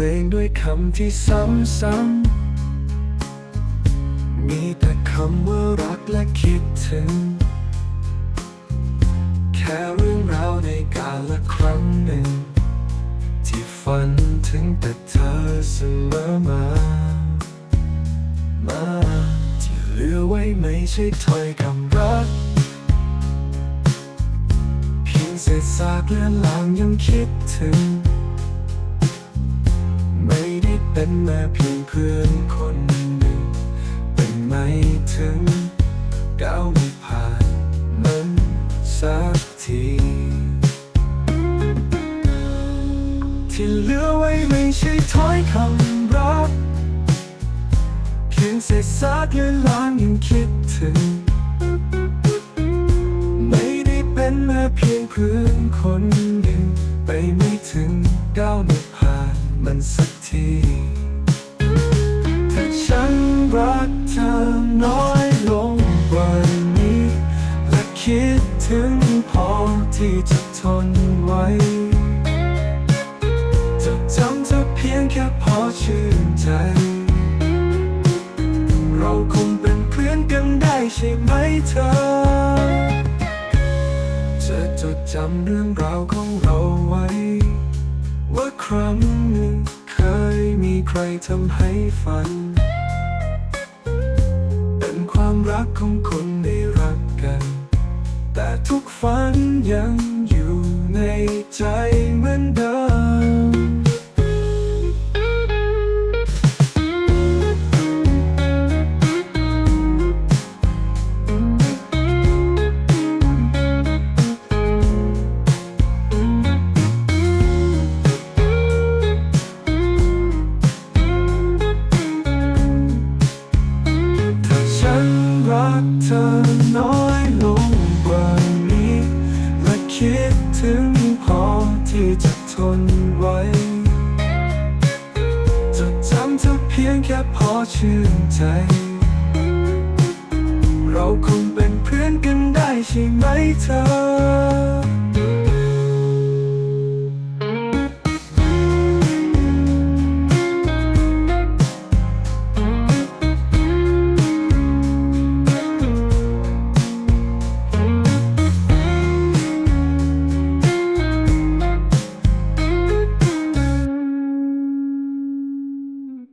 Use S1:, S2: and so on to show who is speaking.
S1: ลงด้วยคำที่ซ้ำๆ มีแต่คำว่ารักและคิดถึง แค่เรื่องราวในกาละครั้งหนึ่ง ที่ฝันถึงแต่เธอเสมอมา มาที่เหลือไว้ไม่ใช่ถ้อยคำรัก เพียงเศษซากเลือนลางยังคิดถึง เป็นแม่เพียงเพื่อนคนหนึ่ง เป็นไม่ถึงก้าวไม่ผ่านมันสักที ที่เหลือไว้ไม่ใช่ถ้อยคำรัก เพียงเศษซากเลือนลางยังคิดถึง ไม่ได้เป็นแม่เพียงเพื่อนคนหนึ่ง ไปไม่ถึงก้าวไม่ผ่านมันสัก ทีถ้าฉันรักเธอน้อยลงกว่านี้ และคิดถึงพอที่จะทนไว้จะจำเธอเพียงแค่พอชื่นใจ เราคงเป็นเพื่อนกันได้ใช่ไหมเธอจะจดจำเรื่องราวของเราไว้ ว่าครั้งหนึ่ง ยมีใครทำให้ฝัน เป็นความรักของคนได้รักกัน แต่ทุกฝันยังอยู่ในใจ กเธอน้อยลงกว่านี้ และคิดถึงพอที่จะทนไว้จะจำเธอเพียงแค่พอชื่นใจ เราคงเป็นเพื่อนกันได้ใช่ไหมเธอ